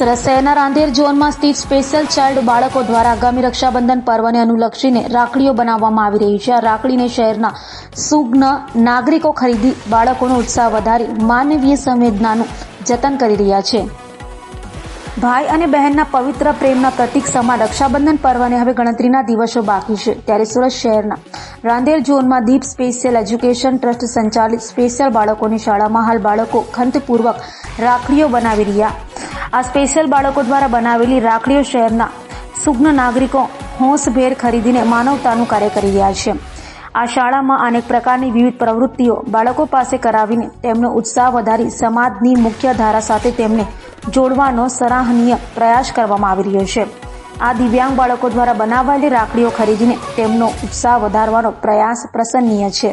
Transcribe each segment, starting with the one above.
સરસ શહેરના રાંધેર ઝોનમાં સ્થિત સ્પેશિયલ ચાઇલ્ડ બાળકો દ્વારા આગામી રક્ષાબંધન પર્વને અનુલક્ષીને રાખડીઓ બનાવવામાં આવી રહી છે. આ રાખડીને શહેરના સુગ્ન નાગરિકો ખરીદી બાળકોનો ઉત્સાહ વધારી માનવીય સંવેદનાનું જતન કરી રહ્યા છે. ભાઈ અને બહેનના પવિત્ર પ્રેમના પ્રતીક સમા રક્ષાબંધન પર્વને હવે ગણતરીના દિવસો બાકી છે. ત્યારે સુરત શહેરના રાંદેર ઝોનમાં દીપ સ્પેશિયલ એજ્યુકેશન ટ્રસ્ટ સંચાલિત સ્પેશિયલ બાળકોની શાળામાં હાલ બાળકો ખંતપૂર્વક રાખડીઓ બનાવી રહ્યા આ સ્પેશિયલ બાળકો દ્વારા બનાવેલી રાખડીઓ શહેરના સુગ્ન નાગરિકો હોંશભેર ખરીદીને માનવતાનું કાર્ય કરી રહ્યા છે. આ શાળામાં અનેક પ્રકારની વિવિધ પ્રવૃત્તિઓ બાળકો પાસે કરાવીને તેમનો ઉત્સાહ વધારી સમાજની મુખ્ય ધારા સાથે તેમને જોડવાનો સરાહનીય પ્રયાસ કરવામાં આવી રહ્યો છે. આ દિવ્યાંગ બાળકો દ્વારા બનાવાયેલી રાખડીઓ ખરીદીને તેમનો ઉત્સાહ વધારવાનો પ્રયાસ પ્રસન્નીય છે.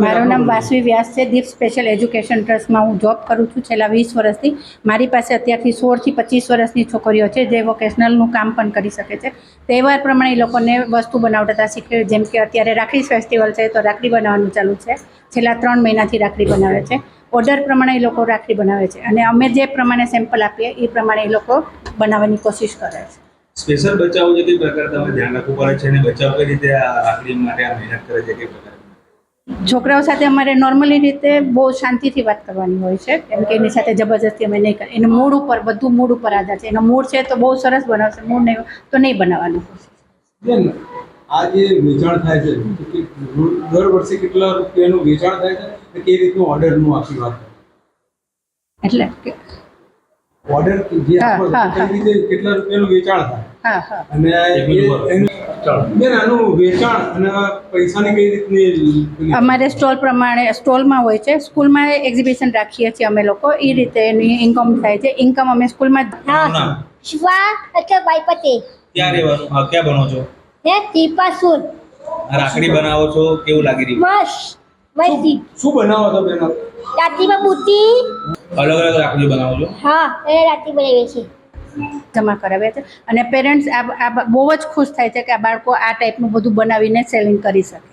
મારું નામ વાસવી વ્યાસ છે. દીપ સ્પેશિયલ એજ્યુકેશન ટ્રસ્ટમાં હું જોબ કરું છું. છેલ્લા વીસ વર્ષથી મારી પાસે અત્યારથી સોળથી પચીસ વર્ષની છોકરીઓ છે જે વોકેશનલનું કામ પણ કરી શકે છે. તહેવાર પ્રમાણે એ લોકોને વસ્તુ બનાવતા શીખવે જેમ કે અત્યારે રાખડી ફેસ્ટિવલ છે તો રાખડી બનાવવાનું ચાલુ છે. છેલ્લા ત્રણ મહિનાથી રાખડી બનાવે છે. ઓર્ડર પ્રમાણે એ લોકો રાખડી બનાવે છે. અને અમે જે પ્રમાણે સેમ્પલ આપીએ એ પ્રમાણે એ લોકો બનાવવાની કોશિશ કરે છે. સ્પેશિયલ બચાવ જે કઈ પ્રકાર તમે ધ્યાન રાખવું પડે છે? અને બચાવ કઈ રીતે આ રાખડી માટે આ મહેનત કરે છે? કઈ પ્રકાર છોકરાઓ સાથે અમારે નોર્મલી રીતે બહુ શાંતિથી વાત કરવાની હોય છે કેમ કે એની સાથે જબરજસ્તી અમે નહીં કરીએ એનું મૂડ ઉપર બધું મૂડ ઉપર આધાર છે એનો મૂડ છે તો બહુ સરસ બનાવશે મૂડ નહીં તો નહીં બનાવવાનું. બેન આ જે વેચાણ થાય છે દર વર્ષે કેટલા રૂપિયાનું વેચાણ થાય છે કેવી રીતનું ઓર્ડરનું આખી વાત? એટલે ઓર્ડર જે આપો કેટલા રૂપિયાનું વેચાણ થાય? હા હા. અને એક મિનિટ ઊભા રહો. એ- એનું- બેન આનું વેચાણ અને પૈસાની કઈ રીતની અમારે સ્ટોલ પ્રમાણે સ્ટોલમાં હોય છે. સ્કૂલમાં એક્ઝિબિશન રાખીએ છીએ અમે લોકો. એ રીતે એની ઇન્કમ થાય છે. ઇન્કમ અમે સ્કૂલમાં શિવા અક્ષરભાઈ પટેલ ક્યાં રહેવાનું? ક્યાં બનો છો? હે ત્રિપાસુર. આ રાખડી બનાવો છો? કેવું લાગી રહ્યું? મસ્ત મસ્તી શું બનાવો છો બેન? આપ? બુટી અલગ અલગ રાખડી બનાવો છો? હા એ રાત્રિ બનાવીએ છીએ. જમા કરાવ્યા છે. અને પેરેન્ટ્સ આ બહુ જ ખુશ થાય છે કે આ બાળકો આ ટાઈપનું બધું બનાવીને સેલિંગ કરી શકે.